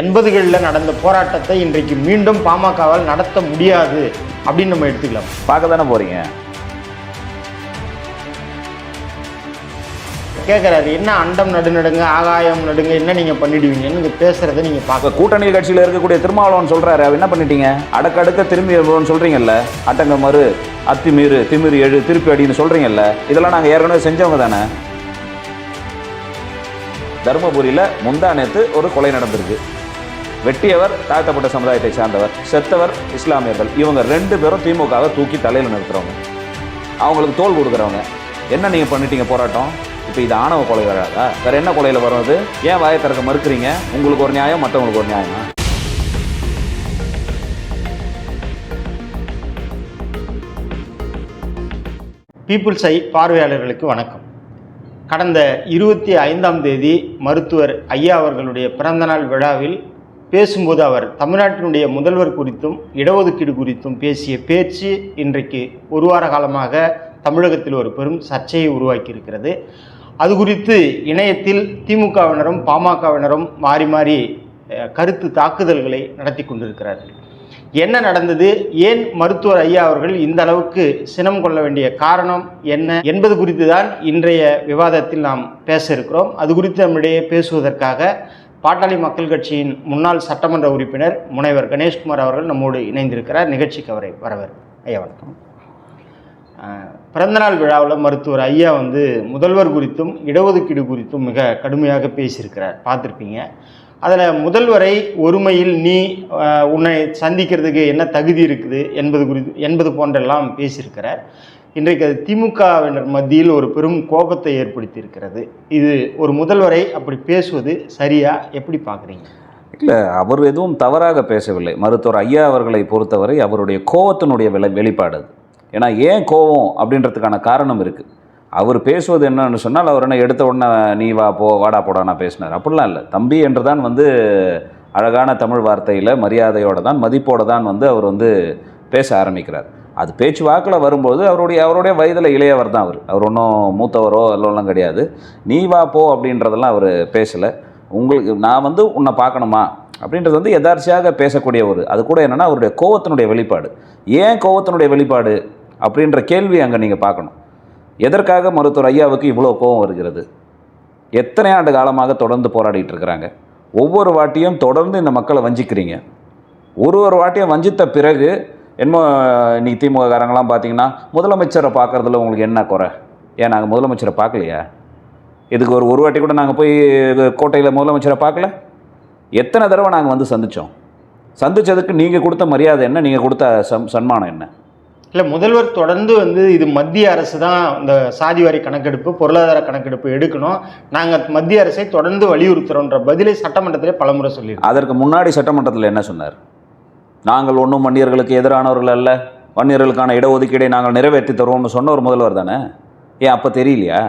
எண்பதுகளில் நடந்த போராட்டத்தை இன்றைக்கு மீண்டும் பாமகவால் நடத்த முடியாது அப்படின்னு நம்ம எடுத்துக்கலாம். பார்க்க தானே போகிறீங்க கேட்குறாரு என்ன அண்டம் நடுநடுங்க ஆகாயம் நடுங்க என்ன நீங்கள் பண்ணிடுவீங்கன்னு பேசுறதை நீங்கள் பார்க்க கூட்டணி கட்சியில் இருக்கக்கூடிய திருமாவளவன் சொல்கிறாரு அவர் என்ன பண்ணிட்டீங்க? அடக்கடுக்க திரும்பி வருவோம்னு சொல்கிறீங்கல்ல அட்டங்க மறு அத்திமீறு திமிரு எழு திருப்பி அடின்னு சொல்கிறீங்கல்ல இதெல்லாம் நாங்கள் ஏற்கனவே செஞ்சவங்க தானே? தருமபுரியில் முந்தா நேத்து ஒரு கொலை நடந்திருக்கு. வெட்டியவர் தாழ்த்தப்பட்ட சமுதாயத்தை சார்ந்தவர் செத்தவர் இஸ்லாமியர்கள் இவங்க ரெண்டு பேரும் திமுகவை தூக்கி தலையில் நிறுத்துறவங்க. அவங்களுக்கு தோல் கொடுக்குறவங்க. என்ன நீங்கள் பண்ணிட்டீங்க போராட்டம்? இப்போ இது ஆணவ கொலை வராதா? வேறு என்ன கொலையில் வர்றது ஏன் வாயை திறக்க மறுக்கிறீங்க? உங்களுக்கு ஒரு நியாயம் மற்றவங்களுக்கு ஒரு நியாயமா? பீப்புள்ஸ் ஐ பார்வையாளர்களுக்கு வணக்கம். கடந்த இருபத்தி ஐந்தாம் தேதி மருத்துவர் ஐயா அவர்களுடைய பிறந்தநாள் விழாவில் பேசும்போது அவர் தமிழ்நாட்டினுடைய முதல்வர் குறித்தும் இடஒதுக்கீடு குறித்தும் பேசிய பேச்சு இன்றைக்கு ஒரு வார காலமாக தமிழகத்தில் ஒரு பெரும் சர்ச்சையை உருவாக்கியிருக்கிறது. அது குறித்து இணையத்தில் திமுகவினரும் பாமகவினரும் மாறி மாறி கருத்து தாக்குதல்களை நடத்தி கொண்டிருக்கிறார்கள். என்ன நடந்தது? ஏன் மருத்துவர் ஐயா அவர்கள் இந்த அளவுக்கு சினம் கொள்ள வேண்டிய காரணம் என்ன என்பது குறித்து தான் இன்றைய விவாதத்தில் நாம் பேச இருக்கிறோம். அது குறித்து நம்மிடையே பேசுவதற்காக பாட்டாளி மக்கள் கட்சியின் முன்னாள் சட்டமன்ற உறுப்பினர் முனைவர் கணேஷ்குமார் அவர்கள் நம்மோடு இணைந்திருக்கிறார். நிகழ்ச்சிக்கு அவரை வரவர் ஐயா வணக்கம். பிறந்தநாள் விழாவில் மருத்துவர் ஐயா வந்து முதல்வர் குறித்தும் இடஒதுக்கீடு குறித்தும் மிக கடுமையாக பேசியிருக்கிறார். பார்த்துருப்பீங்க. அதில் முதல்வரை ஒருமையில் நீ உன்னை சந்திக்கிறதுக்கு என்ன தகுதி இருக்குது என்பது குறித்து என்பது போன்றெல்லாம் பேசியிருக்கிறார். இன்றைக்கு அது திமுகவினர் மத்தியில் ஒரு பெரும் கோபத்தை ஏற்படுத்தியிருக்கிறது. இது ஒரு முதல்வரை அப்படி பேசுவது சரியா? எப்படி பார்க்குறீங்க? இல்லை அவர் எதுவும் தவறாக பேசவில்லை. மருத்துவர் ஐயா அவர்களை பொறுத்தவரை அவருடைய கோவத்தினுடைய விலை வெளிப்பாடு அது. ஏன்னா ஏன் கோவம் அப்படின்றதுக்கான காரணம் இருக்குது அவர் பேசுவது என்னன்னு சொன்னால் அவர் என்ன எடுத்த உடனே நீ வா போ வாடா போடா நான் பேசினார். அப்படிலாம் இல்லை. தம்பி என்று தான் வந்து அழகான தமிழ் வார்த்தையில் மரியாதையோடு தான் மதிப்போடு தான் வந்து அவர் வந்து பேச ஆரம்பிக்கிறார். அது பேச்சு வாக்கில் வரும்போது அவருடைய அவருடைய வயதில் இளையவர் தான் அவர். அவர் ஒன்றும் மூத்தவரோ எல்லாம் கிடையாது. நீ வா போ அப்படின்றதெல்லாம் அவர் பேசலை. உங்களுக்கு நான் வந்து உன்னை பார்க்கணுமா? அப்படின்றது வந்து எதார்ச்சியாக பேசக்கூடிய ஒரு அது கூட என்னென்னா அவருடைய கோவத்தினுடைய வெளிப்பாடு. ஏன் கோவத்தினுடைய வெளிப்பாடு? அப்படின்ற கேள்வி அங்கே நீங்கள் பார்க்கணும். எதற்காக மருத்துவர் ஐயாவுக்கு இவ்வளோ கோபம் வருகிறது? எத்தனை ஆண்டு காலமாக தொடர்ந்து போராடிட்டு இருக்கிறாங்க? ஒவ்வொரு வாட்டியும் தொடர்ந்து இந்த மக்களை வஞ்சிக்கிறீங்க. ஒரு ஒரு வாட்டியும் வஞ்சித்த பிறகு என்னமோ இன்னைக்கு திமுககாரங்களாம் பார்த்தீங்கன்னா முதலமைச்சரை பார்க்குறதுல உங்களுக்கு என்ன குறை? ஏன் நாங்கள் முதலமைச்சரை பார்க்கலையா? இதுக்கு ஒரு ஒரு வாட்டி கூட நாங்கள் போய் கோட்டையில் முதலமைச்சரை பார்க்கல? எத்தனை தடவை நாங்கள் வந்து சந்தித்தோம் சந்தித்ததுக்கு நீங்கள் கொடுத்த மரியாதை என்ன? நீங்கள் கொடுத்த சம் சன்மானம் என்ன? இல்லை முதல்வர் தொடர்ந்து வந்து இது மத்திய அரசு தான் இந்த சாதிவாரி கணக்கெடுப்பு பொருளாதார கணக்கெடுப்பு எடுக்கணும். நாங்கள் மத்திய அரசை தொடர்ந்து வலியுறுத்துறோன்ற பதிலை சட்டமன்றத்திலே பலமுறை சொல்லியிருக்கோம். அதற்கு முன்னாடி சட்டமன்றத்தில் என்ன சொன்னார்? நாங்கள் ஒன்றும் வன்னியர்களுக்கு எதிரானவர்கள் அல்ல. வன்னியர்களுக்கான இடஒதுக்கீடை நாங்கள் நிறைவேற்றி தருவோம்னு சொன்ன ஒரு முதல்வர் தானே? ஏன் அப்போ தெரியலையா?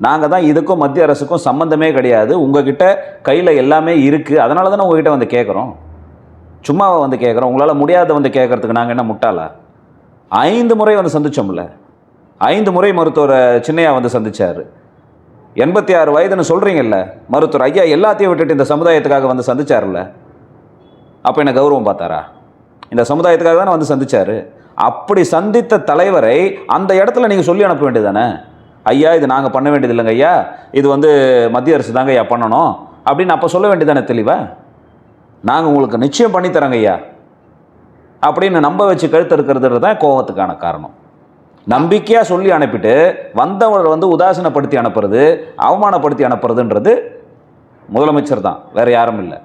நாங்கள் தான் இதுக்கும் மத்திய அரசுக்கும் சம்மந்தமே கிடையாது. உங்ககிட்ட கையில் எல்லாமே இருக்குது அதனால தானே உங்ககிட்ட வந்து கேட்குறோம் சும்மாவை வந்து கேட்குறோம் உங்களால் முடியாத வந்து கேட்கறதுக்கு நாங்கள் என்ன முட்டாளா? ஐந்து முறை வந்து சந்திச்சோம்ல. ஐந்து முறை மருத்துவரை சின்னையா வந்து சந்திச்சார். எண்பத்தி ஆறு வயதுன்னு சொல்கிறீங்கல்ல மருத்துவர் ஐயா எல்லாத்தையும் விட்டுட்டு இந்த சமுதாயத்துக்காக வந்து சந்திச்சார்ல அப்போ என்ன கௌரவம் பார்த்தாரா? இந்த சமுதாயத்துக்காக தானே வந்து சந்தித்தார் அப்படி சந்தித்த தலைவரை அந்த இடத்துல நீங்கள் சொல்லி அனுப்ப வேண்டியதானே ஐயா இது நாங்கள் பண்ண வேண்டியது இல்லைங்க ஐயா. இது வந்து மத்திய அரசு தாங்க ஐயா பண்ணணும். அப்படின்னு அப்போ சொல்ல வேண்டியதானே தெளிவா? நாங்கள் உங்களுக்கு நிச்சயம் பண்ணி தரோங்க ஐயா. அப்படின்னு நம்ப வச்சு கழுத்து இருக்கிறது தான் கோவத்துக்கான காரணம். நம்பிக்கையாக சொல்லி அனுப்பிட்டு வந்தவரை வந்து உதாசீனப்படுத்தி அனுப்புறது அவமானப்படுத்தி அனுப்புறதுன்றது முதலமைச்சர் தான். வேறு யாரும் இல்லை.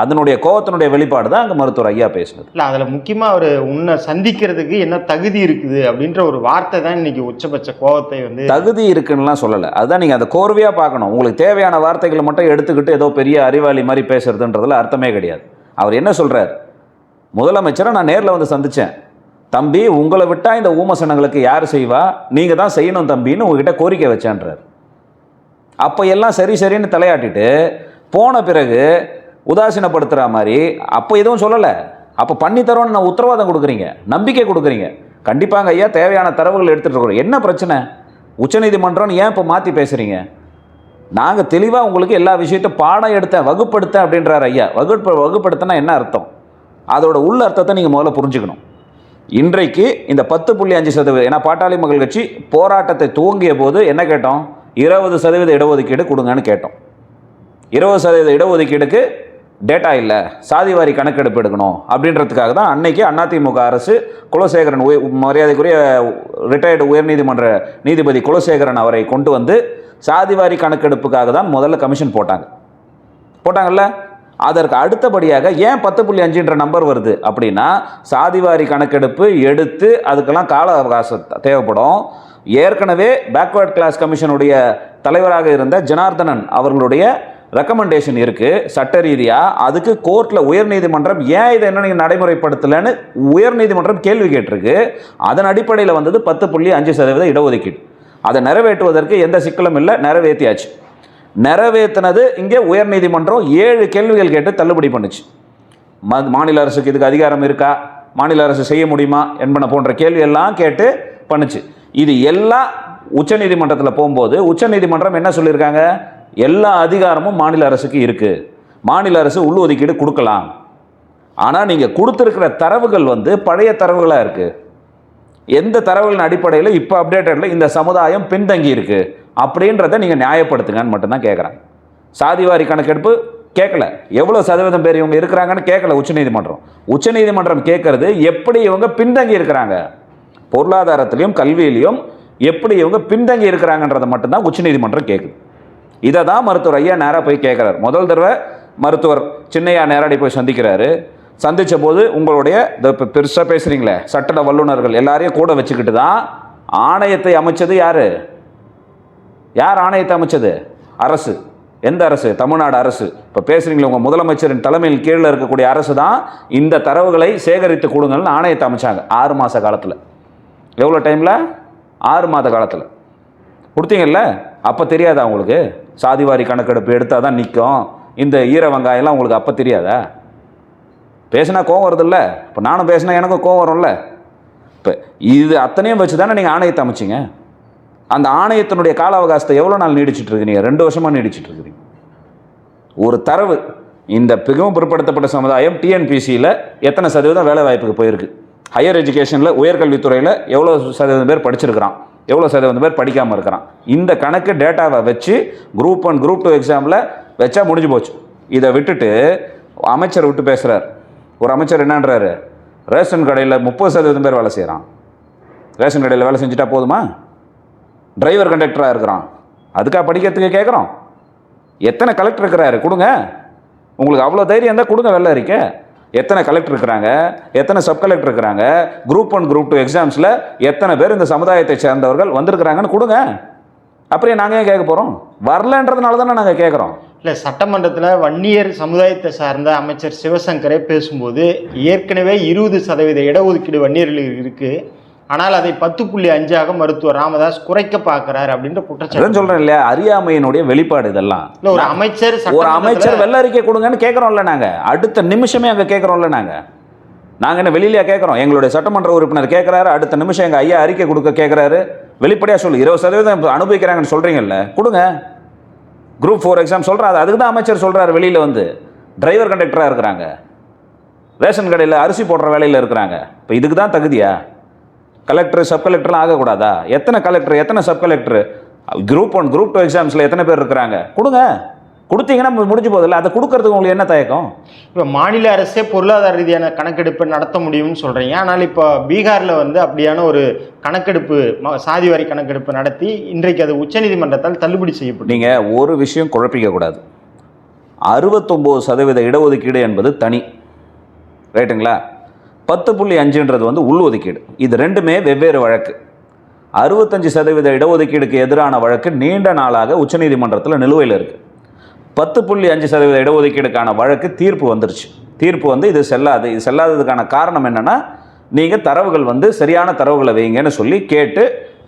அதனுடைய கோவத்தினுடைய வெளிப்பாடு தான் அங்கே மருத்துவர் ஐயா பேசினது. இல்லை அதில் முக்கியமாக அவர் உன்னை சந்திக்கிறதுக்கு என்ன தகுதி இருக்குது அப்படின்ற ஒரு வார்த்தை தான் இன்னைக்கு உச்சபட்ச கோபத்தை வந்து தகுதி இருக்குன்னுலாம் சொல்லலை. அதுதான் நீங்கள் அதை கோர்வையாக பார்க்கணும். உங்களுக்கு தேவையான வார்த்தைகளை மட்டும் எடுத்துக்கிட்டு ஏதோ பெரிய அறிவாளி மாதிரி பேசுறதுன்றதுல அர்த்தமே கிடையாது. அவர் என்ன சொல்றார்? முதலமைச்சரை நான் நேரில் வந்து சந்தித்தேன் தம்பி உங்களை விட்டால் இந்த ஊமசனங்களுக்கு யார் செய்வா? நீங்கள் தான் செய்யணும் தம்பின்னு உங்ககிட்ட கோரிக்கை வச்சேன்றார். அப்போ எல்லாம் சரி சரின்னு தலையாட்டிட்டு போன பிறகு உதாசீனப்படுத்துகிற மாதிரி அப்போ எதுவும் சொல்லலை. அப்போ பண்ணித்தரோன்னு நான் உத்தரவாதம் கொடுக்குறீங்க. நம்பிக்கை கொடுக்குறீங்க. கண்டிப்பாங்க ஐயா தேவையான தரவுகள் எடுத்துகிட்டு இருக்கிறோம் என்ன பிரச்சனை? உச்சநீதிமன்றம்னு ஏன் இப்போ மாற்றி பேசுகிறீங்க நாங்கள் தெளிவாக உங்களுக்கு எல்லா விஷயத்தையும் பாடம் எடுத்தேன் வகுப்படுத்தேன் அப்படின்றார் ஐயா. வகுப்பு வகுப்படுத்தினா என்ன அர்த்தம்? அதோட உள்ள அர்த்தத்தை நீங்கள் முதல்ல புரிஞ்சுக்கணும். இன்றைக்கு இந்த பத்து புள்ளி அஞ்சு சதவீதம் ஏன்னா பாட்டாளி மக்கள் கட்சி போராட்டத்தை துவங்கிய போது என்ன கேட்டோம்? இருபது சதவீத இடஒதுக்கீடு கொடுங்கன்னு கேட்டோம். இருபது சதவீத இடஒதுக்கீடுக்கு டேட்டா இல்லை சாதிவாரி கணக்கெடுப்பு எடுக்கணும் அப்படின்றதுக்காக தான் அன்னைக்கு அதிமுக அரசு குலசேகரன் உய மரியாதைக்குரிய ரிட்டையர்டு உயர்நீதிமன்ற நீதிபதி குலசேகரன் அவரை கொண்டு வந்து சாதிவாரி கணக்கெடுப்புக்காக தான் முதல்ல கமிஷன் போட்டாங்க. போட்டாங்கல்ல? அதற்கு அடுத்தபடியாக ஏன் பத்து புள்ளி அஞ்சுன்ற நம்பர் வருது அப்படின்னா சாதிவாரி கணக்கெடுப்பு எடுத்து அதுக்கெல்லாம் கால அவகாசம் தேவைப்படும். ஏற்கனவே பேக்வேர்ட் கிளாஸ் கமிஷனுடைய தலைவராக இருந்த ஜனார்தனன் அவர்களுடைய ரெக்கமெண்டேஷன் இருக்குது சட்ட ரீதியாக அதுக்கு கோர்ட்டில் உயர்நீதிமன்றம் ஏன் இதை என்ன நீங்கள் நடைமுறைப்படுத்தலைன்னு உயர்நீதிமன்றம் கேள்வி கேட்டிருக்கு. அதன் அடிப்படையில் வந்தது பத்து புள்ளி அஞ்சு சதவீத இடஒதுக்கீடு. அதை நிறைவேற்றுவதற்கு எந்த சிக்கலும் இல்லை நிறைவேற்றியாச்சு. நிறைவேற்றினது இங்கே உயர்நீதிமன்றம் ஏழு கேள்விகள் கேட்டு தள்ளுபடி பண்ணுச்சு. ம- மாநில அரசுக்கு இதுக்கு அதிகாரம் இருக்கா? மாநில அரசு செய்ய முடியுமா? என்பன போன்ற கேள்வியெல்லாம் கேட்டு பண்ணுச்சு. இது எல்லாம் உச்சநீதிமன்றத்தில் போகும்போது உச்சநீதிமன்றம் என்ன சொல்லியிருக்காங்க? எல்லா அதிகாரமும் மாநில அரசுக்கு இருக்குது மாநில அரசு உள்ஒதுக்கீடு கொடுக்கலாம். ஆனால் நீங்கள் கொடுத்துருக்கிற தரவுகள் வந்து பழைய தரவுகளாக இருக்குது எந்த தரவுகளின் அடிப்படையில் இப்போ அப்டேட்டடில் இந்த சமுதாயம் பின்தங்கி இருக்குது அப்படின்றத நீங்கள் நியாயப்படுத்துங்கன்னு மட்டும்தான் கேட்குறாங்க சாதிவாரி கணக்கெடுப்பு கேட்கல எவ்வளோ சதவீதம் பேர் இவங்க இருக்கிறாங்கன்னு கேட்கல உச்சநீதிமன்றம். உச்சநீதிமன்றம் கேட்கறது எப்படி இவங்க பின்தங்கி இருக்கிறாங்க? பொருளாதாரத்திலையும் கல்வியிலையும் எப்படி இவங்க பின்தங்கி இருக்கிறாங்கன்றதை மட்டும்தான் உச்சநீதிமன்றம் கேட்குது இதை தான் மருத்துவர் ஐயா நேராக போய் கேட்குறாரு முதல் தடவை மருத்துவர் சின்னையா நேரடி போய் சந்திக்கிறாரு. சந்தித்த போது உங்களுடைய இந்த இப்போ பெருசாக பேசுகிறீங்களே சட்ட வல்லுநர்கள் எல்லாரையும் கூட வச்சுக்கிட்டு தான் ஆணையத்தை அமைச்சது யார்? யார் ஆணையத்தை அமைச்சது? அரசு. எந்த அரசு? தமிழ்நாடு அரசு. இப்போ பேசுகிறீங்களே உங்கள் முதலமைச்சரின் தலைமையில் கீழே இருக்கக்கூடிய அரசு தான் இந்த தரவுகளை சேகரித்து கொடுங்கள்னு ஆணையத்தை அமைச்சாங்க ஆறு மாத காலத்தில். எவ்வளோ டைமில் ஆறு மாத காலத்தில். கொடுத்தீங்கல்ல? அப்போ தெரியாதா உங்களுக்கு? சாதிவாரி கணக்கெடுப்பு எடுத்தால் தான் நிற்கும் இந்த ஈர வெங்காயம்லாம் உங்களுக்கு அப்போ தெரியாதா? பேசினா கோவம் வருதுல்ல. இப்போ நானும் பேசினா எனக்கும் கோவம் வரும்ல. இப்போ இது அத்தனையும் வச்சு தானே நீங்கள் ஆணையத்தை அமைச்சிங்க? அந்த ஆணையத்தினுடைய கால அவகாசத்தை எவ்வளோ நாள் நீடிச்சிட்டு ரெண்டு வருஷமாக நீடிச்சிட்டு இருக்கிறீங்க ஒரு தரவு இந்த மிகவும் பிற்படுத்தப்பட்ட சமுதாயம் டிஎன்பிசியில் எத்தனை சதவீதம் வேலை வாய்ப்புக்கு போயிருக்கு? ஹையர் எஜுகேஷனில் உயர்கல்வித்துறையில் எவ்வளோ சதவீதம் பேர் படிச்சிருக்கிறான்? எவ்வளோ சதவீதம் பேர் படிக்காமல் இருக்கிறான். இந்த கணக்கு டேட்டாவை வச்சு குரூப் ஒன் குரூப் டூ எக்ஸாமில் வச்சா முடிஞ்சு போச்சு. இதை விட்டுட்டு அமைச்சர் விட்டு பேசுகிறார் ஒரு அமைச்சர் என்னன்றாரு? ரேஷன் கடையில் முப்பது சதவீதம் பேர் வேலை செய்கிறான் ரேஷன் கடையில் வேலை செஞ்சுட்டா போதுமா? டிரைவர் கண்டக்டராக இருக்கிறான். அதுக்காக படிக்கிறதுக்கு கேட்குறோம் எத்தனை கலெக்டர் இருக்கிறாரு? கொடுங்க. உங்களுக்கு அவ்வளோ தைரியம் இருந்தால் கொடுங்க வெள்ளை இருக்கேன் எத்தனை கலெக்டர் இருக்கிறாங்க? எத்தனை சப் கலெக்டர் இருக்கிறாங்க? குரூப் ஒன் குரூப் டூ எக்ஸாம்ஸில் எத்தனை பேர் இந்த சமுதாயத்தை சேர்ந்தவர்கள் வந்திருக்கிறாங்கன்னு கொடுங்க. அப்படியே நாங்கள் ஏன் கேட்க போகிறோம் வரலன்றதுனால தானே நாங்கள் கேட்குறோம். இல்லை சட்டமன்றத்தில் வன்னியர் சமுதாயத்தை சார்ந்த அமைச்சர் சிவசங்கரே பேசும்போது ஏற்கனவே இருபது சதவீத இடஒதுக்கீடு வன்னியர்களுக்கு இருக்குது ஆனால் அதை பத்து புள்ளி அஞ்சாக மருத்துவர் ராமதாஸ் குறைக்க பார்க்கிறார் அப்படின்ற குற்றச்சாட்டு. சொல்கிறேன் இல்லையா? அறியாமையினுடைய வெளிப்பாடு இதெல்லாம். ஒரு அமைச்சர் ஒரு அமைச்சர் வெள்ள அறிக்கை கொடுங்கன்னு கேட்குறோம்ல நாங்கள் அடுத்த நிமிஷமே அங்கே கேட்குறோம்ல நாங்கள் நாங்கள் என்ன வெளியிலயா கேட்குறோம்? எங்களுடைய சட்டமன்ற உறுப்பினர் கேட்குறாரு அடுத்த நிமிஷம் எங்கள் ஐயா அறிக்கை கொடுக்க கேட்குறாரு. வெளிப்படையாக சொல்லு இருபது சதவீதம் அனுபவிக்கிறாங்கன்னு சொல்கிறீங்கல்ல கொடுங்க. குரூப் ஃபோர் எக்ஸாம் சொல்கிறேன் அது அதுக்கு தான் அமைச்சர் சொல்கிறாரு வெளியில் வந்து. டிரைவர் கண்டக்டராக இருக்கிறாங்க. ரேஷன் கடையில் அரிசி போடுற வேலையில் இருக்கிறாங்க. இப்போ இதுக்கு தான் தகுதியா? கலெக்டர் சப் கலெக்டர்லாம் ஆகக்கூடாதா? எத்தனை கலெக்டர் எத்தனை sub collector group one group two எக்ஸாம்ஸில் எத்தனை பேர் இருக்கிறாங்க? கொடுங்க. கொடுத்தீங்கன்னா முடிஞ்சு போதில்ல அதை கொடுக்கறதுக்கு உங்களுக்கு என்ன தயக்கம்? இப்போ மாநில அரசே பொருளாதார ரீதியான கணக்கெடுப்பை நடத்த முடியும்னு சொல்கிறீங்க ஆனால் இப்போ பீகாரில் வந்து அப்படியான ஒரு கணக்கெடுப்பு ம- சாதிவாரி கணக்கெடுப்பு நடத்தி இன்றைக்கு அது உச்சநீதிமன்றத்தால் தள்ளுபடி செய்யப்படும் நீங்கள் ஒரு விஷயம் குழப்பிக்க கூடாது. அறுபத்தொம்போது சதவீத இடஒதுக்கீடு என்பது தனி. ரைட்டுங்களா பத்து புள்ளி அஞ்சுன்றது வந்து உள்ஒதுக்கீடு. இது ரெண்டுமே வெவ்வேறு வழக்கு. அறுபத்தஞ்சு சதவீத இடஒதுக்கீடுக்கு எதிரான வழக்கு நீண்ட நாளாக உச்சநீதிமன்றத்தில் நிலுவையில் இருக்குது பத்து புள்ளி அஞ்சு சதவீத இடஒதுக்கீடுக்கான வழக்கு தீர்ப்பு வந்துருச்சு. தீர்ப்பு வந்து இது செல்லாது இது செல்லாததுக்கான காரணம் என்னென்னா நீங்கள் தரவுகள் வந்து சரியான தரவுகளை வைங்கன்னு சொல்லி கேட்டு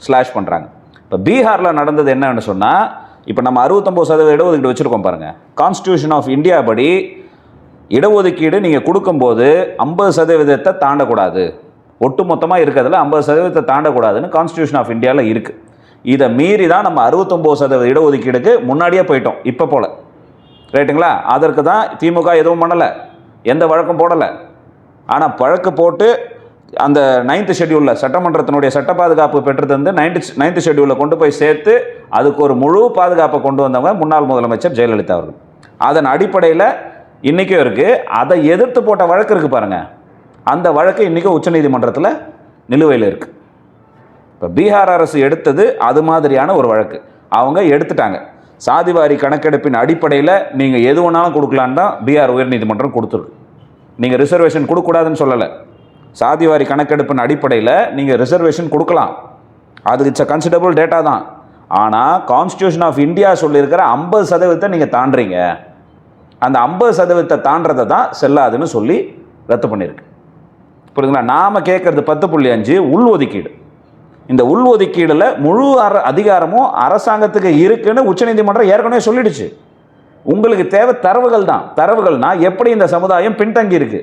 ஸ்லாஷ் பண்ணுறாங்க இப்போ பீகாரில் நடந்தது என்னன்னு சொன்னால் இப்போ நம்ம அறுபத்தொம்போது சதவீத இடஒதுக்கீடு வச்சுருக்கோம் பாருங்கள் கான்ஸ்டியூஷன் ஆஃப் இந்தியா படி இடஒதுக்கீடு நீங்கள் கொடுக்கும்போது ஐம்பது சதவீதத்தை தாண்டக்கூடாது. ஒட்டு மொத்தமாக இருக்கிறதுல ஐம்பது சதவீதத்தை தாண்டக்கூடாதுன்னு கான்ஸ்டியூஷன் ஆஃப் இந்தியாவில் இருக்குது இதை மீறி தான் நம்ம அறுபத்தொம்போது சதவீத இடஒதுக்கீடுக்கு முன்னாடியே போயிட்டோம் இப்போ போல். ரைட்டுங்களா அதற்கு தான் திமுக எதுவும் பண்ணலை எந்த வழக்கம் போடலை. ஆனால் வழக்கு போட்டு அந்த நைன்த்து ஷெட்யூலில் சட்டமன்றத்தினுடைய சட்ட பாதுகாப்பு பெற்று நைன்த் நைன்த்து நைன்த்து ஷெட்யூலில் கொண்டு போய் சேர்த்து அதுக்கு ஒரு முழு பாதுகாப்பை கொண்டு வந்தவங்க முன்னாள் முதலமைச்சர் ஜெயலலிதா அவர்கள். அதன் அடிப்படையில் இன்றைக்கும் இருக்குது அதை எதிர்த்து போட்ட வழக்கு இருக்குது பாருங்கள் அந்த வழக்கு இன்றைக்கும் உச்சநீதிமன்றத்தில் நிலுவையில் இருக்குது இப்போ பீகார் அரசு எடுத்தது அது மாதிரியான ஒரு வழக்கு. அவங்க எடுத்துட்டாங்க. சாதிவாரி கணக்கெடுப்பின் அடிப்படையில் நீங்கள் எது வேணாலும் கொடுக்கலான்னு தான் பீகார் உயர்நீதிமன்றம் கொடுத்துருக்கு. நீங்கள் ரிசர்வேஷன் கொடுக்கக்கூடாதுன்னு சொல்லலை. சாதிவாரி கணக்கெடுப்பின் அடிப்படையில் நீங்கள் ரிசர்வேஷன் கொடுக்கலாம். அது இட்ஸ் அ கன்சிடபிள் டேட்டா தான். ஆனால் கான்ஸ்டியூஷன் ஆஃப் இந்தியா சொல்லியிருக்கிற ஐம்பது சதவீதத்தை நீங்கள் தாண்டுறீங்க. அந்த ஐம்பது சதவீதத்தை தாண்டதை தான் செல்லாதுன்னு சொல்லி ரத்து பண்ணியிருக்கு. புரியுதுங்களா? நாம் கேட்குறது பத்து புள்ளி அஞ்சு உள் ஒதுக்கீடு. இந்த உள் ஒதுக்கீடில் முழு அர அதிகாரமும் அரசாங்கத்துக்கு இருக்குன்னு உச்சநீதிமன்றம் ஏற்கனவே சொல்லிடுச்சு. உங்களுக்கு தேவை தரவுகள் தான். தரவுகள்னா எப்படி இந்த சமுதாயம் பின்தங்கி இருக்கு?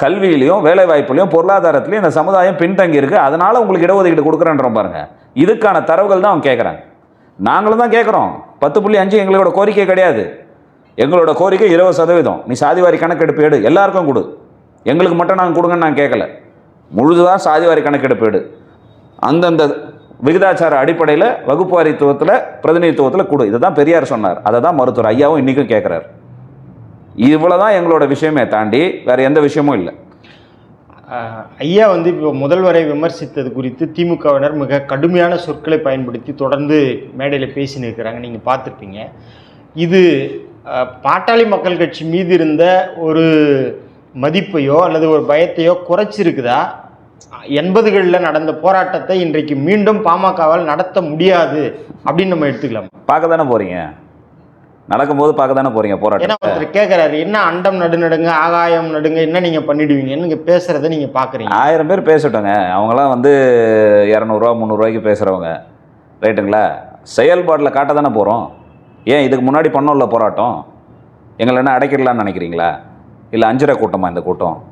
கல்வியிலையும் வேலைவாய்ப்புலையும் பொருளாதாரத்துலையும் இந்த சமுதாயம் பின்தங்கி இருக்கு. அதனால உங்களுக்கு இடஒதுக்கீடு கொடுக்குறேன்றோம் பாருங்க. இதுக்கான தரவுகள் தான் அவங்க கேட்குறாங்க நாங்களும் தான் கேட்குறோம் பத்து புள்ளி அஞ்சு எங்களோட கோரிக்கை கிடையாது. எங்களோட கோரிக்கை இருபது சதவீதம். நீ சாதிவாரி கணக்கெடுப்பு எடு. எல்லாருக்கும் கொடு. எங்களுக்கு மட்டும் நாங்கள் கொடுங்கன்னு நான் கேட்கல. முழுதாக சாதிவாரி கணக்கெடுப்பு எடு. அந்தந்த விகிதாச்சார அடிப்படையில் வகுப்பு வாரித்துவத்தில் பிரதிநிதித்துவத்தில் கொடு. இதை தான் பெரியார் சொன்னார். அதை தான் மருத்துவர் ஐயாவும் இன்றைக்கும் கேட்குறாரு. இவ்வளோ தான் எங்களோட விஷயமே தாண்டி வேறு எந்த விஷயமும் இல்லை. ஐயா வந்து இப்போ முதல்வரை விமர்சித்தது குறித்து திமுகவினர் மிக கடுமையான சொற்களை பயன்படுத்தி தொடர்ந்து மேடையில் பேசின்னு இருக்கிறாங்க நீங்கள் பார்த்துருப்பீங்க. இது பாட்டாளி மக்கள் கட்சி மீது இருந்த ஒரு மதிப்பையோ அல்லது ஒரு பயத்தையோ குறைச்சிருக்குதா? எண்பதுகளில் நடந்த போராட்டத்தை இன்றைக்கு மீண்டும் பாமகவால் நடத்த முடியாது அப்படின்னு நம்ம எடுத்துக்கலாம். பார்க்க தானே போகிறீங்க நடக்கும்போது பார்க்க தானே போகிறீங்க போராட்டம் ஒருத்தர் கேட்குறாரு என்ன அண்டம் நடுநடுங்க ஆகாயம் நடுங்க என்ன நீங்கள் பண்ணிடுவீங்கன்னு நீங்கள் பேசுகிறத நீங்கள் பார்க்குறீங்க ஆயிரம் பேர் பேசட்டுங்க. அவங்களாம் வந்து இரநூறுவா முந்நூறுரூவாய்க்கு பேசுகிறவங்க ரைட்டுங்களா? செயல்பாட்டில் காட்ட தானே போகிறோம் ஏன் இதுக்கு முன்னாடி பண்ணோம்ல போராட்டம்? எங்களை என்ன அடைக்கிடலான்னு நினைக்கிறீங்களா? இல்லை அஞ்சரை கூட்டமா இந்த கூட்டம்?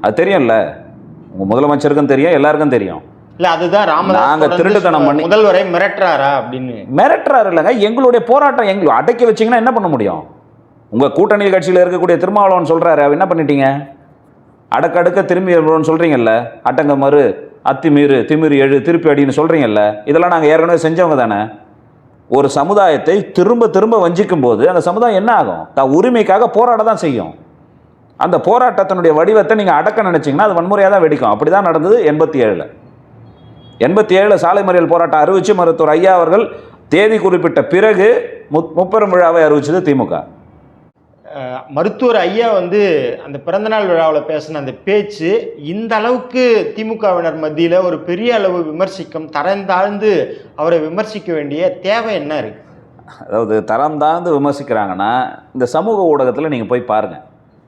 அது தெரியும்ல. உங்கள் முதலமைச்சருக்கும் தெரியும் எல்லாருக்கும் தெரியும். இல்ல அதுதான் ராமதாஸ் நாங்க தொடர்ந்து திருட்டுத்தனம் பண்ணி- முதல்வரை மிரட்டுறாரா அப்படின்னு. மிரட்டுறாரு இல்லைங்க. எங்களுடைய போராட்டம் எங்களை அடக்கி வச்சிங்கன்னா என்ன பண்ண முடியும்? உங்கள் கூட்டணி கட்சியில் இருக்கக்கூடிய திருமாவளவன் சொல்கிறாரு அவர் என்ன பண்ணிட்டீங்க? அடக்கடுக்க திரும்பி வருவோம்னு சொல்கிறீங்கல்ல அட்டங்க மறு அத்திமீறு திமிரு எழு திருப்பி அடின்னு சொல்கிறீங்கல்ல இதெல்லாம் நாங்கள் ஏற்கனவே செஞ்சவங்க தானே? ஒரு சமுதாயத்தை திரும்ப திரும்ப வஞ்சிக்கும் போது அந்த சமுதாயம் என்ன ஆகும்? தான் உரிமைக்காக போராட தான் செய்யும். அந்த போராட்டத்தினுடைய வடிவத்தை நீங்கள் அடக்க நினச்சிங்கன்னா அது வன்முறையாக தான் வெடிக்கும். அப்படி தான் நடந்தது எண்பத்தி ஏழில் எண்பத்தி ஏழில் சாலை மறியல் போராட்டம் அறிவித்து மருத்துவர் ஐயா அவர்கள் தேதி குறிப்பிட்ட பிறகு முப்பெரும் விழாவை அறிவிச்சது திமுக. மருத்துவர் ஐயா வந்து அந்த பிறந்தநாள் விழாவில் பேசின அந்த பேச்சு இந்த அளவுக்கு திமுகவினர் மத்தியில் ஒரு பெரிய அளவு விமர்சிக்கும் தரம் தாழ்ந்து அவரை விமர்சிக்க வேண்டிய தேவை என்ன இருக்கு? அதாவது தரம் தாழ்ந்து விமர்சிக்கிறாங்கன்னா இந்த சமூக ஊடகத்தில் நீங்கள் போய் பாருங்கள்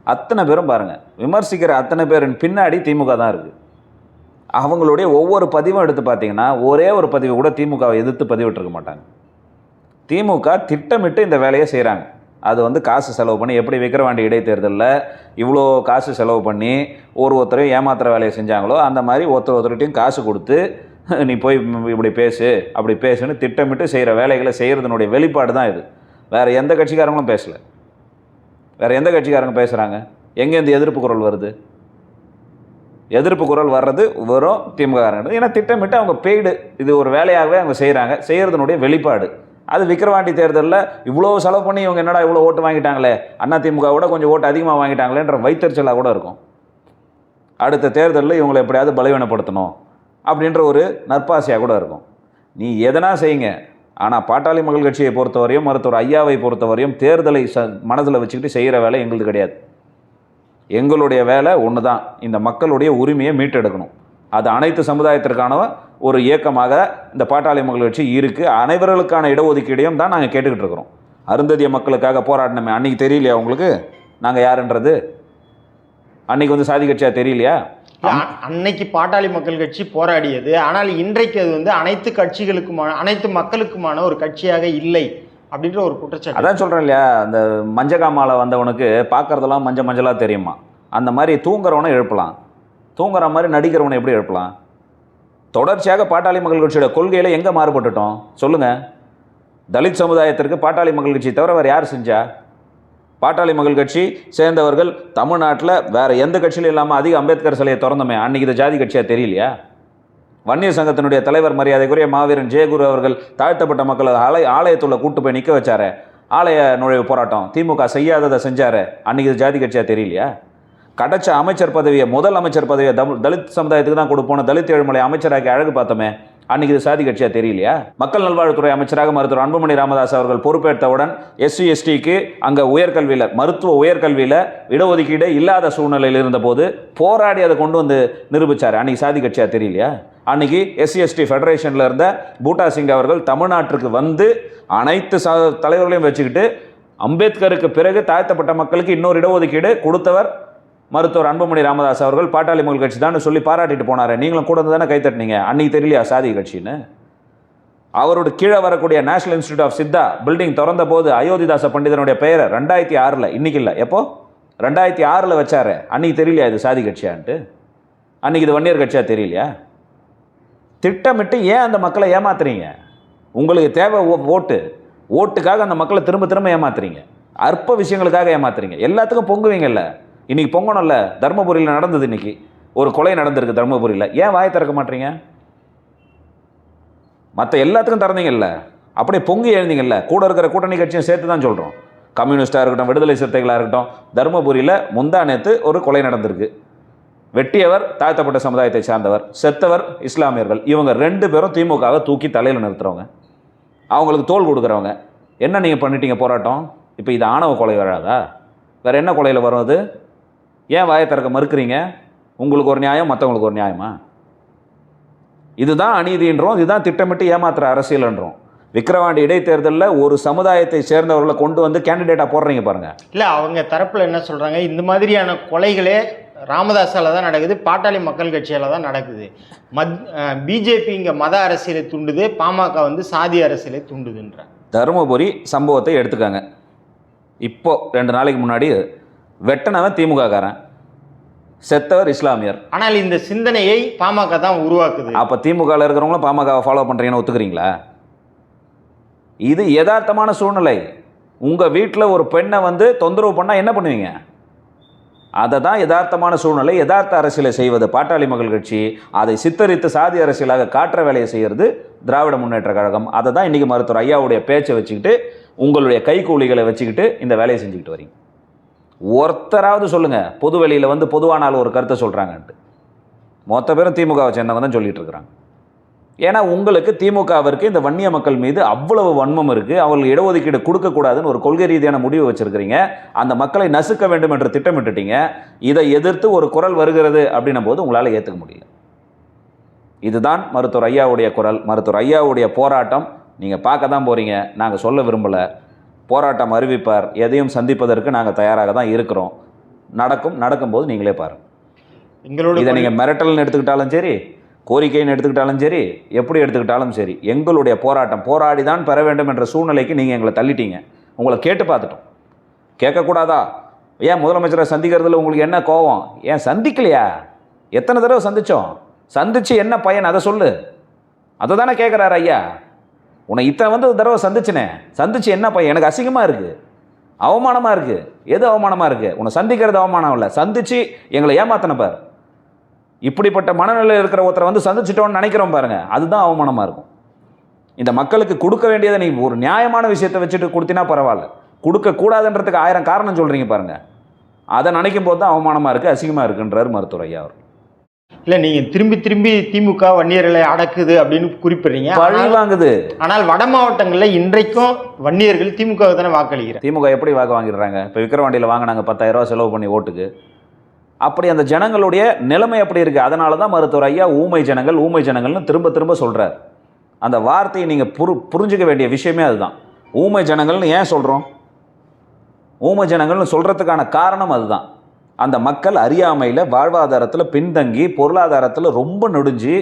அத்தனை பேரும் பாருங்கள் விமர்சிக்கிற அத்தனை பேரின் பின்னாடி திமுக தான் இருக்குது அவங்களுடைய ஒவ்வொரு பதிவும் எடுத்து பார்த்தீங்கன்னா ஒரே ஒரு பதிவு கூட திமுகவை எதிர்த்து பதிவிட்டிருக்க மாட்டாங்க. திமுக திட்டமிட்டு இந்த வேலையை செய்கிறாங்க அது வந்து காசு செலவு பண்ணி எப்படி விக்கிரவாண்டி இடைத்தேர்தலில் இவ்வளோ காசு செலவு பண்ணி ஒரு ஒருத்தரையும் ஏமாத்துற வேலையை செஞ்சாங்களோ அந்த மாதிரி ஒருத்தர் ஒருத்தர்கிட்டையும் காசு கொடுத்து நீ போய் இப்படி பேசு அப்படி பேசுன்னு திட்டமிட்டு செய்கிற வேலைகளை செய்கிறதுனுடைய வெளிப்பாடு தான் இது. வேறு எந்த கட்சிக்காரங்களும் பேசலை. வேறு எந்த கட்சிக்காரங்க பேசுகிறாங்க எங்கேருந்து எதிர்ப்பு குரல் வருது? எதிர்ப்பு குரல் வர்றது வெறும் திமுக ஏன்னா திட்டமிட்டு அவங்க பெய்டு இது ஒரு வேலையாகவே அவங்க செய்கிறாங்க செய்கிறதுனுடைய வெளிப்பாடு. அது விக்கிரவாண்டி தேர்தலில் இவ்வளோ செலவு பண்ணி இவங்க என்னடா இவ்வளோ ஓட்டு வாங்கிட்டாங்களே? அண்ணா திமுக கூட கொஞ்சம் ஓட்டு அதிகமாக வாங்கிட்டாங்களேன்ற வைத்தறிச்சலாக கூட இருக்கும். அடுத்த தேர்தலில் இவங்களை எப்படியாவது பலவீனப்படுத்தணும் அப்படின்ற ஒரு நற்பாசையாக கூட இருக்கும். நீ எதனா செய்யுங்க. ஆனால் பாட்டாளி மக்கள் கட்சியை பொறுத்தவரையும் மருத்துவர் ஐயாவை பொறுத்தவரையும் தேர்தலை ச மனதில் வச்சுக்கிட்டு செய்கிற வேலை எங்களுக்கு கிடையாது. எங்களுடைய வேலை ஒன்று தான் இந்த மக்களுடைய உரிமையை மீட்டெடுக்கணும். அது அனைத்து சமுதாயத்திற்கான ஒரு இயக்கமாக இந்த பாட்டாளி மக்கள் கட்சி இருக்குது அனைவர்களுக்கான இடஒதுக்கீடையும் தான் நாங்கள் கேட்டுக்கிட்டு இருக்கிறோம். அருந்ததிய மக்களுக்காக போராடினமே அன்னைக்கு தெரியலையா உங்களுக்கு? நாங்கள் யாருன்றது? அன்னைக்கு வந்து சாதி கட்சியாக தெரியலையா? அன்னைக்கு பாட்டாளி மக்கள் கட்சி போராடியது. ஆனால் இன்றைக்கு அது வந்து அனைத்து கட்சிகளுக்குமான அனைத்து மக்களுக்குமான ஒரு கட்சியாக இல்லை அப்படின்ற ஒரு குற்றச்சாட்டு. அதான் சொல்கிறேன் இல்லையா? அந்த மஞ்சக்காமால வந்தவனுக்கு பார்க்கறதெல்லாம் மஞ்சள் மஞ்சளாக தெரியுமா? அந்த மாதிரி தூங்குறவனை எழுப்பலாம். தூங்குற மாதிரி நடிக்கிறவனை எப்படி எழுப்பலாம்? தொடர்ச்சியாக பாட்டாளி மக்கள் கட்சியோட கொள்கையில் எங்கே மாறுபட்டுட்டோம்? சொல்லுங்கள் தலித் சமுதாயத்திற்கு பாட்டாளி மக்கள் கட்சி தவிர வேறு யார் செஞ்சா? பாட்டாளி மக்கள் கட்சி சேர்ந்தவர்கள் தமிழ்நாட்டில் வேறு எந்த கட்சியிலும் இல்லாமல் அதிக அம்பேத்கர் சிலையை திறந்தோமே. அன்னைக்கு இது ஜாதி கட்சியாக தெரியலையா? வன்னியர் சங்கத்தினுடைய தலைவர் மரியாதைக்குரிய மாவீரன் ஜெயகுரு அவர்கள் தாழ்த்தப்பட்ட மக்களை ஆலய ஆலயத்துள்ள கூட்டு போய் நிற்க வச்சாரு. ஆலய நுழைவு போராட்டம் திமுக செய்யாததை செஞ்சார். அன்னைக்கு இது ஜாதி கட்சியாக தெரியலையா? கிடைச்ச அமைச்சர் பதவியை முதல் அமைச்சர் பதவியை தமிழ் தலித் சமுதாயத்துக்கு தான் கொடுப்போம் தலித் ஏழுமலை அமைச்சராக்கி அழகு பார்த்தோமே. அன்னைக்கு இது சாதி கட்சியாக தெரியலையா? மக்கள் நல்வாழ்வுத்துறை அமைச்சராக மருத்துவர் அன்புமணி ராமதாஸ் அவர்கள் பொறுப்பேற்றவுடன் எஸ்சி எஸ்டிக்கு அங்கே உயர்கல்வியில் மருத்துவ உயர்கல்வியில் இடஒதுக்கீடு இல்லாத சூழ்நிலையில் இருந்தபோது போராடி அதை கொண்டு வந்து நிரூபிச்சார். அன்னைக்கு சாதி கட்சியாக தெரியலையா? அன்னைக்கு எஸ்சி எஸ்டி ஃபெடரேஷனில் இருந்த பூட்டா சிங் அவர்கள் தமிழ்நாட்டிற்கு வந்து அனைத்து ச தலைவர்களையும் வச்சுக்கிட்டு அம்பேத்கருக்கு பிறகு தாழ்த்தப்பட்ட மக்களுக்கு இன்னொரு இடஒதுக்கீடு கொடுத்தவர் மருத்துவர் அன்புமணி ராமதாஸ் அவர்கள் பாட்டாளி மக்கள் கட்சி தான் சொல்லி பாராட்டிட்டு போனார். நீங்களும் கூட இருந்து தானே கைத்தட்டினீங்க அன்னைக்கு தெரியலையா சாதி கட்சின்னு? அவரோட கீழே வரக்கூடிய national institute of Siddha building திறந்த போது அயோத்திதாச பண்டிதனுடைய பெயரை ரெண்டாயிரத்தி ஆறில் இன்னைக்கு இல்லை. எப்போ? ரெண்டாயிரத்தி ஆறில் வச்சாரு. அன்னைக்கு தெரியலையா இது சாதி கட்சியான்ட்டு? அன்னைக்கு இது வன்னியர் கட்சியா தெரியலையா? திட்டமிட்டு ஏன் அந்த மக்களை ஏமாத்துறீங்க? உங்களுக்கு தேவை ஓ- ஓட்டு. ஓட்டுக்காக அந்த மக்களை திரும்ப திரும்ப ஏமாத்துறீங்க. அற்ப விஷயங்களுக்காக ஏமாத்துறீங்க. எல்லாத்துக்கும் பொங்குவீங்கல்ல. இன்றைக்கி பொங்கணும்ல தர்மபுரியில் நடந்தது இன்னைக்கு. ஒரு கொலை நடந்திருக்கு தர்மபுரியில். ஏன் வாயை திறக்க மாட்டீங்க? மற்ற எல்லாத்துக்கும் திறந்தீங்கல்ல. அப்படியே பொங்கி எழுந்தீங்கல்ல. கூட இருக்கிற கூட்டணி கட்சியும் சேர்த்து தான் சொல்கிறோம் கம்யூனிஸ்டாக இருக்கட்டும் விடுதலை சிறுத்தைகளாக இருக்கட்டும் தர்மபுரியில் முந்தா நேற்று ஒரு கொலை நடந்திருக்கு. வெட்டியவர் தாழ்த்தப்பட்ட சமுதாயத்தை சார்ந்தவர் செத்தவர் இஸ்லாமியர்கள். இவங்க ரெண்டு பேரும் திமுகவை தூக்கி தலையில் நிறுத்துறவங்க. அவங்களுக்கு தோல் கொடுக்குறவங்க. என்ன நீங்கள் பண்ணிட்டீங்க போராட்டம்? இப்போ இது ஆணவ கொலை வராதா? வேறு என்ன கொலையில் வரும் அது? ஏன் வாயை திறக்க மறுக்கிறீங்க? உங்களுக்கு ஒரு நியாயம் மற்றவங்களுக்கு ஒரு நியாயமா? இதுதான் அநீதின்றோம் இதுதான் திட்டமிட்டு ஏமாத்துற அரசியல்ன்றோம். விக்கிரவாண்டி இடைத்தேர்தலில் ஒரு சமுதாயத்தை சேர்ந்தவர்களை கொண்டு வந்து கேண்டிடேட்டாக போடுறீங்க பாருங்க. இல்லை அவங்க தரப்பில் என்ன சொல்கிறாங்க இந்த மாதிரியான கொலைகளே ராமதாஸால தான் நடக்குது பாட்டாளி மக்கள் கட்சியால தான் நடக்குது. மத் பிஜேபி இங்கே மத அரசியலை தூண்டுது பாமக வந்து சாதி அரசியலை தூண்டுதுன்ற. தருமபுரி சம்பவத்தை எடுத்துக்காங்க. இப்போ ரெண்டு நாளைக்கு முன்னாடி வெட்டனவன் திமுககாரன். செத்தவர் இஸ்லாமியர். ஆனால் இந்த சிந்தனையை பாமக தான் உருவாக்குது. அப்போ திமுகவில் இருக்கிறவங்களும் பாமகவை ஃபாலோ பண்ணுறீங்கன்னு ஒத்துக்கிறீங்களா? இது யதார்த்தமான சூழ்நிலை. உங்கள் வீட்டில் ஒரு பெண்ணை வந்து தொந்தரவு பண்ணால் என்ன பண்ணுவீங்க? அதை தான் யதார்த்தமான சூழ்நிலை. யதார்த்த அரசியலை செய்வது பாட்டாளி மக்கள் கட்சி அதை சித்தரித்து சாதி அரசியலாக காட்டுற வேலையை செய்கிறது திராவிட முன்னேற்ற கழகம். அதை தான் இன்றைக்கி மருத்துவர் ஐயாவுடைய பேச்சை வச்சுக்கிட்டு உங்களுடைய கைக்கூலிகளை வச்சுக்கிட்டு இந்த வேலையை செஞ்சுக்கிட்டு வரீங்க. ஒருத்தராவது சொல்லுங்கள் பொது வெளியில் வந்து பொதுவான ஆள் ஒரு கருத்தை சொல்கிறாங்கன்ட்டு மொத்த பேரும் திமுகவை சேர்ந்தவங்க தான் சொல்லிட்டு இருக்கிறாங்க. ஏன்னா உங்களுக்கு திமுகவிற்கு இந்த வன்னிய மக்கள் மீது அவ்வளவு வன்மம் இருக்குது அவர்கள் இடஒதுக்கீடு கொடுக்கக்கூடாதுன்னு ஒரு கொள்கை ரீதியான முடிவு வச்சுருக்கிறீங்க. அந்த மக்களை நசுக்க வேண்டும் என்று திட்டமிட்டுட்டீங்க. இதை எதிர்த்து ஒரு குரல் வருகிறது அப்படின்னும் போது உங்களால் ஏற்றுக்க முடியல. இதுதான் மருத்துவர் ஐயாவுடைய குரல். மருத்துவர் ஐயாவுடைய போராட்டம். நீங்கள் பார்க்க தான் போகிறீங்க நாங்கள் சொல்ல விரும்பலை. போராட்டம் அறிவிப்பார் எதையும் சந்திப்பதற்கு நாங்கள் தயாராக தான் இருக்கிறோம். நடக்கும் நடக்கும்போது நீங்களே பாருங்கள் எங்களோட இதை நீங்கள் மிரட்டல்னு எடுத்துக்கிட்டாலும் சரி கோரிக்கைன்னு எடுத்துக்கிட்டாலும் சரி எப்படி எடுத்துக்கிட்டாலும் சரி எங்களுடைய போராட்டம் போராடி தான் பெற வேண்டும் என்ற சூழ்நிலைக்கு நீங்கள் எங்களை தள்ளிட்டீங்க. உங்களை கேட்டு பார்த்துட்டோம். கேட்கக்கூடாதா? ஏன் முதலமைச்சரை சந்திக்கிறதுல உங்களுக்கு என்ன கோவம்? ஏன் சந்திக்கலையா? எத்தனை தடவை சந்திச்சோம்? சந்திச்சு என்ன பயன்? அதை சொல்லு. அதை தானே கேட்குறாரு ஐயா. உன்னை இத்தனை வந்து ஒரு தடவை சந்திச்சினே. சந்திச்சு என்னப்பா எனக்கு அசிங்கமாக இருக்குது அவமானமாக இருக்குது எது அவமானமாக இருக்குது உன்னை சந்திக்கிறது அவமானம் இல்லை. சந்திச்சு எங்களை ஏமாத்தின பார். இப்படிப்பட்ட மனநிலையில் இருக்கிற ஒருத்தரை வந்து சந்திச்சிட்டோன்னு நினைக்கிறோம் பாருங்க. அதுதான் அவமானமாக இருக்கும். இந்த மக்களுக்கு கொடுக்க வேண்டியதை நீ ஒரு நியாயமான விஷயத்தை வச்சுட்டு கொடுத்தினா பரவாயில்ல. கொடுக்க கூடாதுன்றதுக்கு ஆயிரம் காரணம் சொல்கிறீங்க பாருங்கள் அதை நினைக்கும் போது தான் அவமானமாக இருக்குது அசிங்கமாக இருக்குன்றார் மருத்துவர் ஐயா அவர் இல்லை நீங்கள் திரும்பி திரும்பி திமுக வன்னியர்களை அடக்குது அப்படின்னு குறிப்பிடுறீங்க. பழி வாங்குது. ஆனால் வட மாவட்டங்களில் இன்றைக்கும் வன்னியர்கள் திமுக தானே வாக்களிக்கிறார் திமுக எப்படி வாக்கு வாங்கிடுறாங்க? இப்போ விக்கிரவாண்டியில் வாங்கினாங்க பத்தாயிரம் ரூபாய் செலவு பண்ணி ஓட்டுக்கு. அப்படி அந்த ஜனங்களுடைய நிலைமை அப்படி இருக்குது அதனால தான் மருத்துவர் ஐயா ஊமை ஜனங்கள் ஊமை ஜனங்கள்னு திரும்ப திரும்ப சொல்கிறார் அந்த வார்த்தையை நீங்கள் புரு புரிஞ்சுக்க வேண்டிய விஷயமே அதுதான். ஊமை ஜனங்கள்னு ஏன் சொல்கிறோம் ஊமை ஜனங்கள்னு சொல்கிறதுக்கான காரணம் அதுதான். அந்த மக்கள் அறியாமையில் வாழ்வாதாரத்தில் பின்தங்கி பொருளாதாரத்தில் ரொம்ப நொடிஞ்சு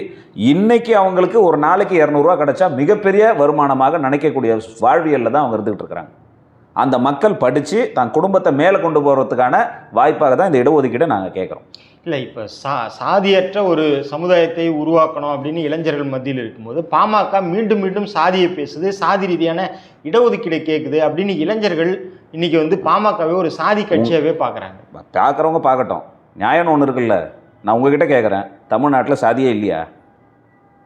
இன்றைக்கி அவங்களுக்கு ஒரு நாளைக்கு இரநூறுவா கிடைச்சா மிகப்பெரிய வருமானமாக நினைக்கக்கூடிய வாழ்வியலில் தான் அவங்க இருந்துகிட்டு இருக்கிறாங்க. அந்த மக்கள் படித்து தன் குடும்பத்தை மேலே கொண்டு போகிறதுக்கான வாய்ப்பாக தான் இந்த இடஒதுக்கீடை நாங்கள் கேட்குறோம். இல்லை இப்போ சா சாதியற்ற ஒரு சமுதாயத்தை உருவாக்கணும் அப்படின்னு இளைஞர்கள் மத்தியில் இருக்கும்போது பாமக மீண்டும் மீண்டும் சாதியை பேசுது சாதி ரீதியான இடஒதுக்கீடை கேட்குது அப்படின்னு இளைஞர்கள் இன்னைக்கு வந்து பாமகவே ஒரு சாதி கட்சியாகவே பார்க்குறாங்க பார்க்குறவங்க பார்க்கட்டும் நியாயம்னு ஒன்று இருக்குல்ல. நான் உங்ககிட்ட கேட்குறேன் தமிழ்நாட்டில் சாதியே இல்லையா?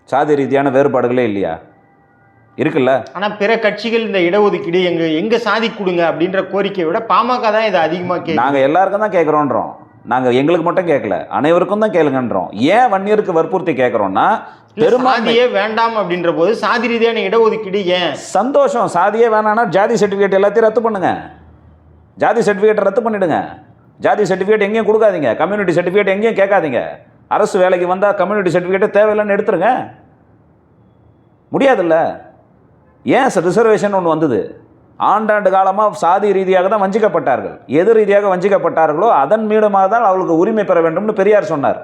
சாதி ரீதியான வேறுபாடுகளே இல்லையா? இருக்குல்ல. ஆனால் பிற கட்சிகள் இந்த இடஒதுக்கீடு எங்க எங்க சாதி கொடுங்க அப்படின்ற கோரிக்கையை விட பாமக தான் இதை அதிகமாக நாங்கள் எல்லாருக்கும் தான் கேட்குறோன்றோம் நாங்கள் எங்களுக்கு மட்டும் கேட்கல அனைவருக்கும் தான் கேளுங்கன்றோம். ஏன் வன்னியருக்கு வற்புறுத்தி கேட்குறோன்னா பெரும்பான்மை சாதியே வேண்டாம் அப்படின்ற போது சாதி ரீதியான இடஒதுக்கீடு ஏன்? சந்தோஷம். சாதியே வேணான்னா ஜாதி சர்டிஃபிகேட் எல்லாத்தையும் ரத்து பண்ணுங்க. ஜாதி சர்டிஃபிகேட்டை ரத்து பண்ணிடுங்க. ஜாதி சர்டிஃபிகேட் எங்கேயும் கொடுக்காதீங்க. கம்யூனிட்டி சர்டிஃபிகேட் எங்கேயும் கேட்காதீங்க. அரசு வேலைக்கு வந்தால் கம்யூனிட்டி சர்டிஃபிகேட்டே தேவையில்லைன்னு எடுத்துருங்க. முடியாதுல்ல. ஏன் ரிசர்வேஷன் ஒன்று வந்தது? ஆண்டாண்டு காலமாக சாதி ரீதியாக தான் வஞ்சிக்கப்பட்டார்கள். எது ரீதியாக வஞ்சிக்கப்பட்டார்களோ அதன் மீதமாக தான் அவர்களுக்கு உரிமை பெற வேண்டும்னு பெரியார் சொன்னார்.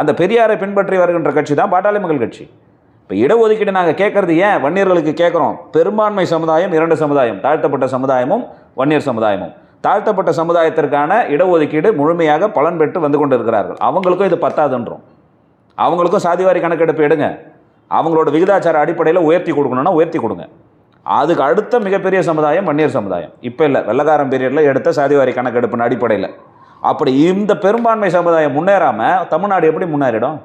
அந்த பெரியாரை பின்பற்றி வருகின்ற கட்சி தான் பாட்டாளி மக்கள் கட்சி. இப்போ இடஒதுக்கீடு நாங்கள் கேட்குறது ஏன்? வன்னியர்களுக்கு கேட்குறோம். பெரும்பான்மை சமுதாயம் இரண்டு சமுதாயம் தாழ்த்தப்பட்ட சமுதாயமும் வன்னியர் சமுதாயமும். தாழ்த்தப்பட்ட சமுதாயத்திற்கான இடஒதுக்கீடு முழுமையாக பலன் பெற்று வந்து கொண்டு இருக்கிறார்கள் அவங்களுக்கும் இது பத்தாதுன்றோம். அவங்களுக்கும் சாதிவாரி கணக்கெடுப்பு எடுங்க. அவங்களோட விகிதாச்சார அடிப்படையில் உயர்த்தி கொடுக்கணுன்னா உயர்த்தி கொடுங்க. அதுக்கு அடுத்த மிகப்பெரிய சமுதாயம் வன்னியர் சமுதாயம். இப்போ இல்லை வெள்ளக்காரன் பீரியடில் எடுத்த சாதிவாரி கணக்கெடுப்பின் அடிப்படையில். அப்படி இந்த பெரும்பான்மை சமுதாயம் முன்னேறாமல் தமிழ்நாடு எப்படி முன்னேறிடும்?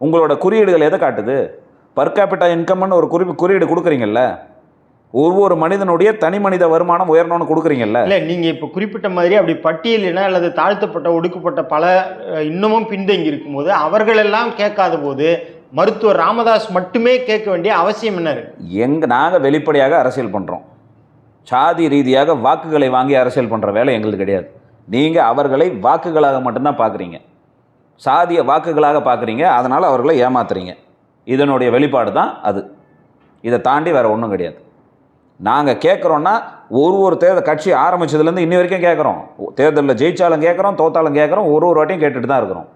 உங்களோட குறியீடுகள் எதை காட்டுது? பர் கேபிட்டா இன்கம்னு ஒரு குறிப்பு குறியீடு கொடுக்குறீங்கல்ல. ஒவ்வொரு மனிதனுடைய தனி மனித வருமானம் உயரணும்னு கொடுக்குறீங்கல்ல. இல்லை நீங்கள் இப்போ குறிப்பிட்ட மாதிரி அப்படி பட்டியலினா அல்லது தாழ்த்தப்பட்ட ஒடுக்கப்பட்ட பல இன்னமும் பின்தங்கி இருக்கும்போது அவர்களெல்லாம் கேட்காத போது மருத்துவர் ராமதாஸ் மட்டுமே கேட்க வேண்டிய அவசியம் என்ன எங்க நாங்கள் வெளிப்படையாக அரசியல் பண்ணுறோம் சாதி ரீதியாக வாக்குகளை வாங்கி அரசியல் பண்ணுற வேலை எங்களுக்கு கிடையாது. நீங்கள் அவர்களை வாக்குகளாக மட்டும்தான் பார்க்குறீங்க. சாதிய வாக்குகளாக பார்க்குறீங்க. அதனால் அவர்களை ஏமாத்துறீங்க. இதனுடைய வெளிப்பாடு தான் அது. இதை தாண்டி வேறு ஒன்றும் கிடையாது. நாங்கள் கேட்குறோன்னா ஒரு ஒரு தேர்தல் கட்சி ஆரம்பித்ததுலேருந்து இன்னி வரைக்கும் கேட்குறோம். தேர்தலில் ஜெயிச்சாலும் கேட்குறோம் தோத்தாலும் கேட்குறோம் ஒரு ஒரு வாட்டியும் கேட்டுட்டு தான் இருக்கிறோம்.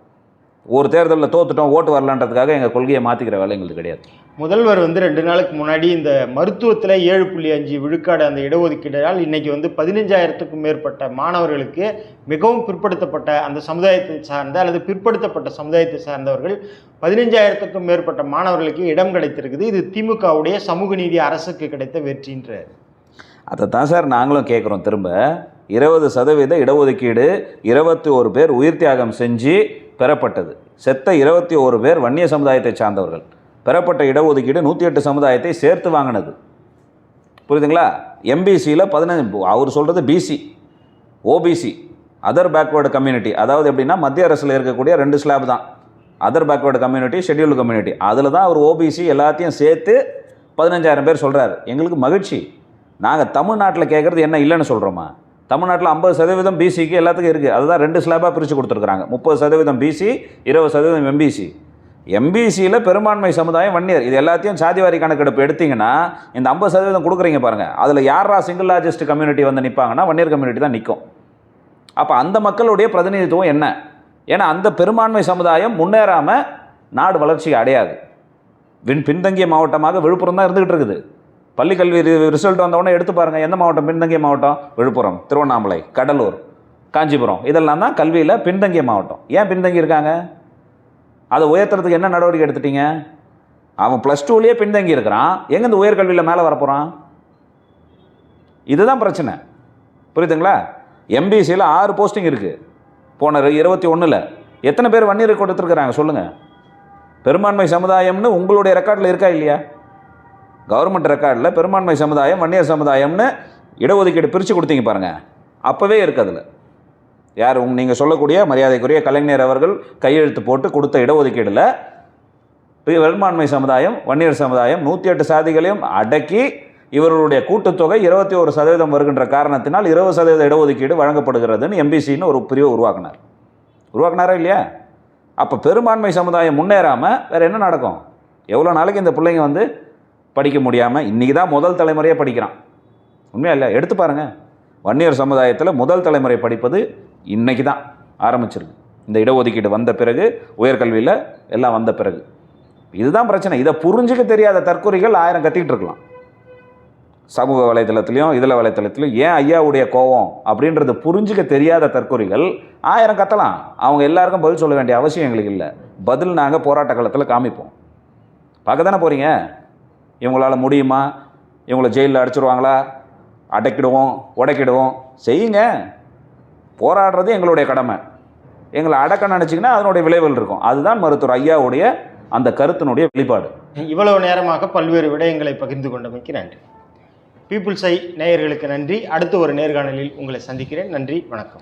ஒரு தேர்தலில் தோத்துட்டோம் ஓட்டு வரலன்றதுக்காக எங்கள் கொள்கையை மாற்றிக்கிற வேலை எங்களுக்கு கிடையாது. முதல்வர் வந்து ரெண்டு நாளுக்கு முன்னாடி இந்த மருத்துவத்தில் ஏழு புள்ளி அஞ்சு விழுக்காடு அந்த இடஒதுக்கீடால் இன்னைக்கு வந்து பதினஞ்சாயிரத்துக்கும் மேற்பட்ட மாணவர்களுக்கு மிகவும் பிற்படுத்தப்பட்ட அந்த சமுதாயத்தை சார்ந்த அல்லது பிற்படுத்தப்பட்ட சமுதாயத்தை சார்ந்தவர்கள் பதினஞ்சாயிரத்துக்கும் மேற்பட்ட மாணவர்களுக்கு இடம் கிடைத்திருக்குது. இது திமுகவுடைய சமூக நீதி அரசுக்கு கிடைத்த வெற்றின்றார். அதை தான் சார் நாங்களும் கேட்குறோம் திரும்ப. இருபது சதவீத இடஒதுக்கீடு இருபத்தி ஒரு பேர் உயிர் தியாகம் செஞ்சு பெறப்பட்டது. செத்த இருபத்தி ஒரு பேர் வன்னிய சமுதாயத்தை சார்ந்தவர்கள். பெறப்பட்ட இடஒதுக்கீடு நூற்றி எட்டு சமுதாயத்தை சேர்த்து வாங்கினது. புரியுதுங்களா? எம்பிசியில் பதினஞ்சு அவர் சொல்கிறது BC OBC other backward community அதாவது எப்படின்னா மத்திய அரசில் இருக்கக்கூடிய ரெண்டு ஸ்லாப் தான். Other backward community scheduled community அதில் தான் அவர் ஓபிசி எல்லாத்தையும் சேர்த்து பதினஞ்சாயிரம் பேர் சொல்கிறார் எங்களுக்கு மகிழ்ச்சி. நாங்கள் தமிழ்நாட்டில் கேட்குறது என்ன இல்லைன்னு சொல்கிறோமா தமிழ்நாட்டில் ஐம்பது சதவீதம் பிசிக்கு எல்லாத்துக்கும் இருக்குது அதுதான் ரெண்டு ஸ்லாபாக பிரித்து கொடுத்துருக்குறாங்க. முப்பது சதவீதம் பிசி இருபது சதவீதம் எம்பிசி எம்பிசியில் பெரும்பான்மை சமுதாயம் வன்னியர். இது எல்லாத்தையும் சாதிவாரி கணக்கெடுப்பு எடுத்திங்கன்னா இந்த ஐம்பது சதவீதம் கொடுக்குறீங்க பாருங்கள் அதில் யாரா சிங்கிள் லார்ஜஸ்ட் கம்யூனிட்டி வந்து நிற்பாங்கன்னா வன்னியர் கம்யூனிட்டி தான் நிற்கும் அப்போ அந்த மக்களுடைய பிரதிநிதித்துவம் என்ன? ஏன்னா அந்த பெரும்பான்மை சமுதாயம் முன்னேறாமல் நாடு வளர்ச்சி அடையாது. வின் பின்தங்கிய மாவட்டமாக விழுப்புரம் தான் இருந்துகிட்டு இருக்குது. பள்ளிக்கல்வி ரிசல்ட் வந்தவொடனே எடுத்து பாருங்கள் எந்த மாவட்டம்? பின்தங்கிய மாவட்டம்? விழுப்புரம் திருவண்ணாமலை கடலூர் காஞ்சிபுரம். இதெல்லாம் தான் கல்வியில் பின்தங்கிய மாவட்டம். ஏன் பின்தங்கி இருக்காங்க? அதை உயர்த்துறதுக்கு என்ன நடவடிக்கை எடுத்துட்டீங்க? அவன் ப்ளஸ் டூலேயே பின்தங்கி இருக்கிறான். எங்கேருந்து உயர்கல்வியில் மேலே வரப்போகிறான் இதுதான் பிரச்சனை. புரியுதுங்களா? எம்பிசியில் ஆறு போஸ்டிங் இருக்குது போன இருபத்தி ஒன்றில் எத்தனை பேர் வன்னியர் கொடுத்துருக்குறாங்க? சொல்லுங்கள் பெரும்பான்மை சமுதாயம்னு உங்களுடைய ரெக்கார்டில் இருக்கா இல்லையா? கவர்மெண்ட் ரெக்கார்டில் பெரும்பான்மை சமுதாயம் வன்னியர் சமுதாயம்னு இடஒதுக்கீடு பிரித்து கொடுத்தீங்க பாருங்கள் அப்போவே இருக்கு அதில். யார் உங் நீங்கள் சொல்லக்கூடிய மரியாதைக்குரிய கலைஞர் அவர்கள் கையெழுத்து போட்டு கொடுத்த இடஒதுக்கீடில் பெரும்பான்மை சமுதாயம் வன்னியர் சமுதாயம் நூற்றி எட்டு சாதிகளையும் அடக்கி இவர்களுடைய கூட்டுத்தொகை இருபத்தி ஒரு சதவீதம் வருகின்ற காரணத்தினால் இருபது சதவீத இடஒதுக்கீடு வழங்கப்படுகிறதுன்னு எம்பிசின்னு ஒரு பிரிவு உருவாக்கினார். உருவாக்குனாரா இல்லையா? அப்போ பெரும்பான்மை சமுதாயம் முன்னேறாமல் வேறு என்ன நடக்கும்? எவ்வளோ நாளைக்கு இந்த பிள்ளைங்க வந்து படிக்க முடியாமல் இன்றைக்கி தான் முதல் தலைமுறையாக படிக்கிறான். உண்மையா இல்லை எடுத்து பாருங்கள் வன்னியர் சமுதாயத்தில் முதல் தலைமுறை படிப்பது இன்னைக்கு தான் ஆரம்பிச்சிருக்கு. இந்த இடஒதுக்கீடு வந்த பிறகு உயர்கல்வியில் எல்லாம் வந்த பிறகு. இதுதான் பிரச்சனை. இதை புரிஞ்சுக்க தெரியாத தற்கொலைகள் ஆயிரம் கத்திக்கிட்டு இருக்கலாம். சமூக வலைதளத்துலையும் இதில் வலைதளத்துலையும் ஏன் ஐயாவுடைய கோவம் அப்படின்றது புரிஞ்சுக்க தெரியாத தற்கொலைகள் ஆயிரம் கத்தலாம். அவங்க எல்லாருக்கும் பதில் சொல்ல வேண்டிய அவசியம் எங்களுக்கு இல்லை. பதில் நாங்கள் போராட்ட காலத்தில் காமிப்போம். பார்க்க தானே போகிறீங்க இவங்களால முடியுமா? இவங்களை ஜெயிலில் அடைச்சிடுவாங்களா அடைக்கிடுவோம் உடைக்கிடுவோம். செய்யுங்க. போராடுறது எங்களுடைய கடமை. எங்களை அடக்க நினச்சிங்கன்னா அதனுடைய விளைவுகள் இருக்கும். அதுதான் மருத்துவர் ஐயாவுடைய அந்த கருத்தினுடைய வெளிப்பாடு. இவ்வளவு நேரமாக பல்வேறு விடயங்களை பகிர்ந்து கொண்டமைக்கு நன்றி. பீப்புள்ஸ் ஐ நேயர்களுக்கு நன்றி. அடுத்த ஒரு நேர்காணலில் உங்களை சந்திக்கிறேன். நன்றி. வணக்கம்.